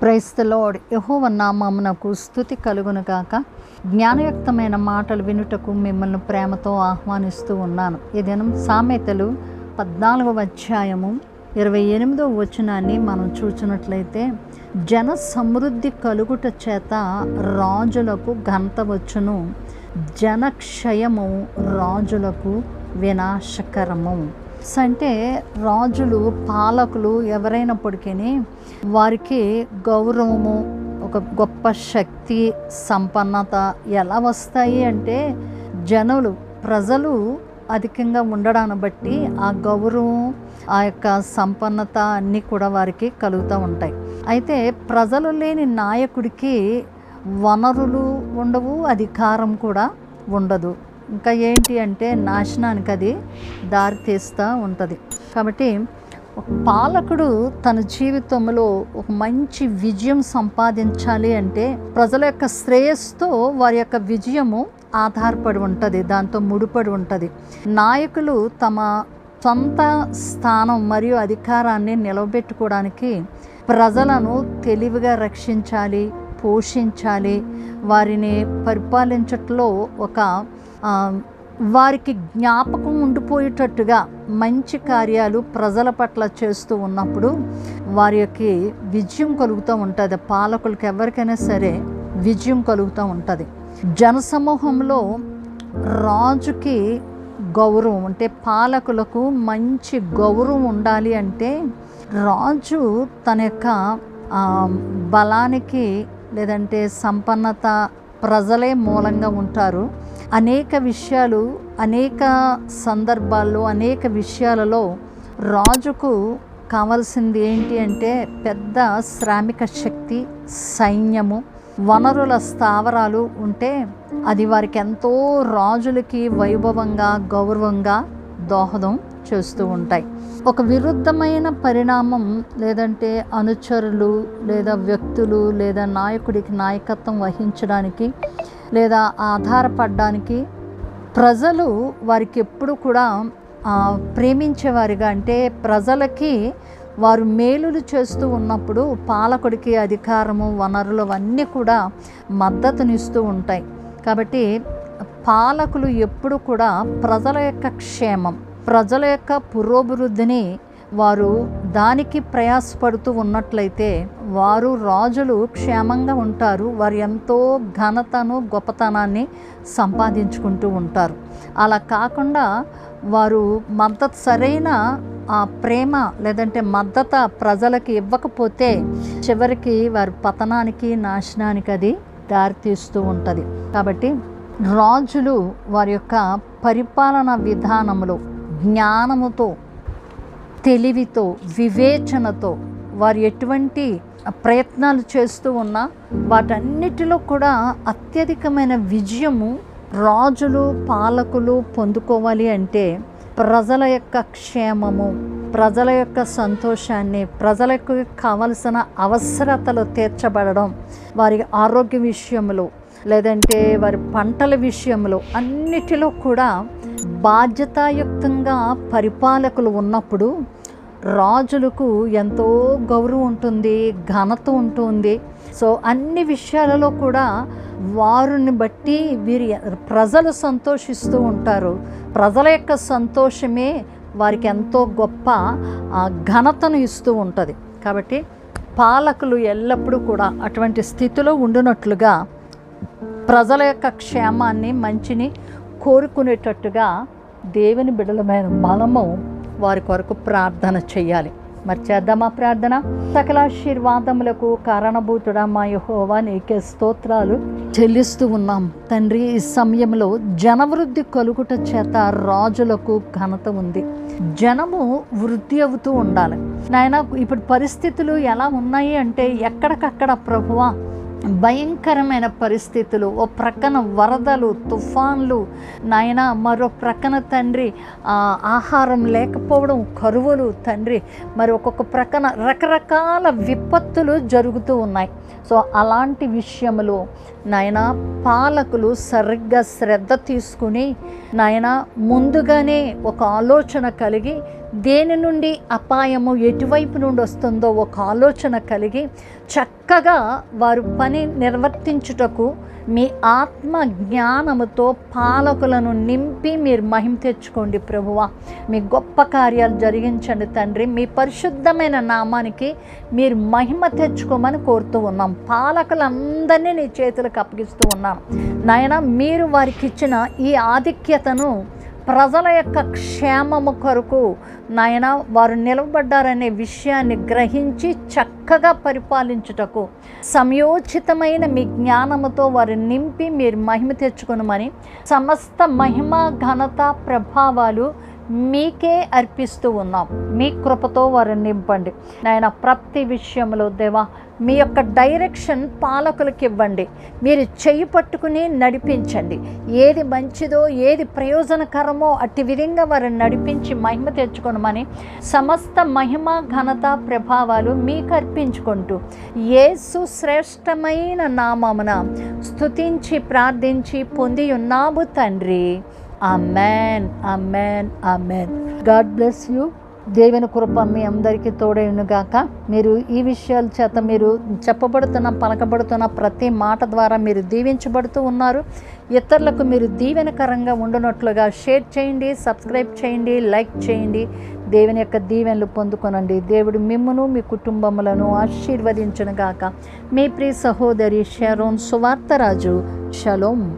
క్రైస్తలోడ్ యహోవ నామమునకు స్థుతి కలుగును గాక. జ్ఞానయుక్తమైన మాటలు వినుటకు మిమ్మల్ని ప్రేమతో ఆహ్వానిస్తూ ఉన్నాను. ఈ దినం సామెతలు పద్నాలుగవ అధ్యాయము ఇరవై ఎనిమిదవ వచనాన్ని మనం చూచినట్లయితే జన సమృద్ధి కలుగుట చేత రాజులకు ఘనత వచ్చును. జనక్షయము రాజులకు వినాశకరము. అంటే రాజులు పాలకులు ఎవరైనప్పటికీ వారికి గౌరవము ఒక గొప్ప శక్తి సంపన్నత ఎలా వస్తాయి అంటే జనులు ప్రజలు అధికంగా ఉండడాన్ని బట్టి ఆ గౌరవం ఆ యొక్క సంపన్నత అన్నీ కూడా వారికి కలుగుతూ ఉంటాయి. అయితే ప్రజలు లేని నాయకుడికి వనరులు ఉండవు అధికారం కూడా ఉండదు. ఇంకా ఏంటి అంటే నాశనానికి అది దారి తీస్తూ ఉంటుంది. కాబట్టి ఒక పాలకుడు తన జీవితంలో ఒక మంచి విజయం సంపాదించాలి అంటే ప్రజల యొక్క శ్రేయస్సుతో వారి యొక్క విజయము ఆధారపడి ఉంటుంది దాంతో ముడిపడి ఉంటుంది. నాయకులు తమ సొంత స్థానం మరియు అధికారాన్ని నిలబెట్టుకోవడానికి ప్రజలను తెలివిగా రక్షించాలి పోషించాలి. వారిని పరిపాలించట్లో ఒక వారికి జ్ఞాపకం ఉండిపోయేటట్టుగా మంచి కార్యాలు ప్రజల పట్ల చేస్తూ ఉన్నప్పుడు వారి యొక్క విజయం కలుగుతూ ఉంటుంది. పాలకులకి ఎవరికైనా సరే విజయం కలుగుతూ ఉంటుంది. జనసమూహంలో రాజుకి గౌరవం అంటే పాలకులకు మంచి గౌరవం ఉండాలి అంటే రాజు తన యొక్క బలానికి లేదంటే సంపన్నత ప్రజలే మూలంగా ఉంటారు. అనేక విషయాలు అనేక సందర్భాల్లో అనేక విషయాలలో రాజుకు కావాల్సింది ఏంటి అంటే పెద్ద శ్రామిక శక్తి సైన్యము వనరుల స్థావరాలు ఉంటే అది వారికి ఎంతో రాజులకి వైభవంగా గౌరవంగా దోహదం చేస్తూ ఉంటాయి. ఒక విరుద్ధమైన పరిణామం లేదంటే అనుచరులు లేదా వ్యక్తులు లేదా నాయకుడికి నాయకత్వం వహించడానికి లేదా ఆధారపడడానికి ప్రజలు వారికి ఎప్పుడు కూడా ప్రేమించేవారిగా అంటే ప్రజలకి వారు మేలులు చేస్తూ ఉన్నప్పుడు పాలకుడికి అధికారము వనరులు అవన్నీ కూడా మద్దతునిస్తూ ఉంటాయి. కాబట్టి పాలకులు ఎప్పుడు కూడా ప్రజల యొక్క క్షేమం ప్రజల యొక్క పురోభివృద్ధిని వారు దానికి ప్రయాసపడుతూ ఉన్నట్లయితే వారు రాజులు క్షేమంగా ఉంటారు. వారు ఎంతో ఘనతను గొప్పతనాన్ని సంపాదించుకుంటూ ఉంటారు. అలా కాకుండా వారు మద్దతు సరైన ఆ ప్రేమ లేదంటే మద్దత ప్రజలకి ఇవ్వకపోతే చివరికి వారి పతనానికి నాశనానికి అది దారితీస్తూ ఉంటుంది. కాబట్టి రాజులు వారి యొక్క పరిపాలన విధానములో జ్ఞానముతో తెలివితో వివేచనతో వారు ఎటువంటి ప్రయత్నాలు చేస్తూ ఉన్నా వాటన్నిటిలో కూడా అత్యధికమైన విజయము రాజులు పాలకులు పొందుకోవాలి అంటే ప్రజల యొక్క క్షేమము ప్రజల యొక్క సంతోషాన్ని ప్రజలకు కావలసిన అవసరతలు తీర్చబడడం వారి ఆరోగ్య విషయంలో లేదంటే వారి పంటల విషయంలో అన్నిటిలో కూడా బాధ్యతాయుక్తంగా పరిపాలకులు ఉన్నప్పుడు రాజులకు ఎంతో గౌరవం ఉంటుంది ఘనత ఉంటుంది. సో అన్ని విషయాలలో కూడా వారిని బట్టి వీరి ప్రజలు సంతోషిస్తూ ఉంటారు. ప్రజల యొక్క సంతోషమే వారికి ఎంతో గొప్ప ఘనతను ఇస్తూ ఉంటుంది. కాబట్టి పాలకులు ఎల్లప్పుడూ కూడా అటువంటి స్థితిలో ఉండునట్లుగా ప్రజల యొక్క క్షేమాన్ని మంచిని కోరుకునేటట్టుగా దేవుని బిడలమైన మనము వారి కొరకు ప్రార్థన చేయాలి. మరి చేద్దామా ప్రార్థన? సకలాశీర్వాదములకు కారణభూతుడా మా యహోవా నీకే స్తోత్రాలు చెల్లిస్తూ ఉన్నాం. తండ్రి ఈ సమయంలో జనవృద్ధి కలుగుట చేత రాజులకు ఘనత ఉంది. జనము వృద్ధి అవుతూ ఉండాలి. నాయన ఇప్పుడు పరిస్థితులు ఎలా ఉన్నాయి అంటే ఎక్కడికక్కడ ప్రభువా భయంకరమైన పరిస్థితులు. ఓ ప్రక్కన వరదలు తుఫాన్లు నాయన మరో ప్రక్కన తండ్రి ఆహారం లేకపోవడం కరువులు తండ్రి. మరి ఒక్కొక్క ప్రక్కన రకరకాల విపత్తులు జరుగుతూ ఉన్నాయి. సో అలాంటి విషయంలో నాయన పాలకులు సరిగ్గా శ్రద్ధ తీసుకుని నాయన ముందుగానే ఒక ఆలోచన కలిగి దేని నుండి అపాయము ఎటువైపు నుండి వస్తుందో ఒక ఆలోచన కలిగి చక్కగా వారు పని నిర్వర్తించుటకు మీ ఆత్మ జ్ఞానముతో పాలకులను నింపి మీరు మహిమ తెచ్చుకోండి ప్రభువా. మీ గొప్ప కార్యాలు జరిగించండి తండ్రి. మీ పరిశుద్ధమైన నామానికి మీరు మహిమ తెచ్చుకోమని కోరుతూ ఉన్నాం. పాలకులందరినీ నీ చేతులకు అప్పగిస్తూ ఉన్నాం. నాయన మీరు వారికి ఇచ్చిన ఈ ఆధిక్యతను ప్రజల యొక్క క్షేమము కొరకు నాయన వారు నిలబడ్డారనే విషయాన్ని గ్రహించి చక్కగా పరిపాలించుటకు సమయోచితమైన మీ జ్ఞానముతో వారు నింపి మీరు మహిమ తెచ్చుకునమని సమస్త మహిమ ఘనత ప్రభావాలు మీకే అర్పిస్తూ ఉన్నాం. మీ కృపతో వారిని నింపండి. నాయన ప్రతి విషయంలో దేవా మీ యొక్క డైరెక్షన్ పాలకులకు ఇవ్వండి. మీరు చేయి పట్టుకుని నడిపించండి. ఏది మంచిదో ఏది ప్రయోజనకరమో అట్టి విధంగా వారిని నడిపించి మహిమ తెచ్చుకోనమని సమస్త మహిమ ఘనత ప్రభావాలు మీకు అర్పించుకుంటూ యేసు శ్రేష్టమైన నామమున స్తుతించి ప్రార్థించి పొంది ఉన్నాము తండ్రి. Amen amen amen God bless you దేవుని కృప మీ అందరికీ తోడైనగాక మీరు ఈ విషయాల చేత మీరు చెప్పబడుతున్న పలకబడుతున్న ప్రతి మాట ద్వారా మీరు దీవించబడుతూ ఉన్నారు. ఇతరులకు మీరు దీవెనకరంగా ఉండునట్లుగా షేర్ చేయండి సబ్స్క్రైబ్ చేయండి లైక్ చేయండి. దేవుని యొక్క దీవెనలు పొందుకొనండి. దేవుడు మిమ్మును మీ కుటుంబములను ఆశీర్వదించునుగాక. మీ ప్రియ సహోదరి షరోన్ సువార్తరాజు. షలోం.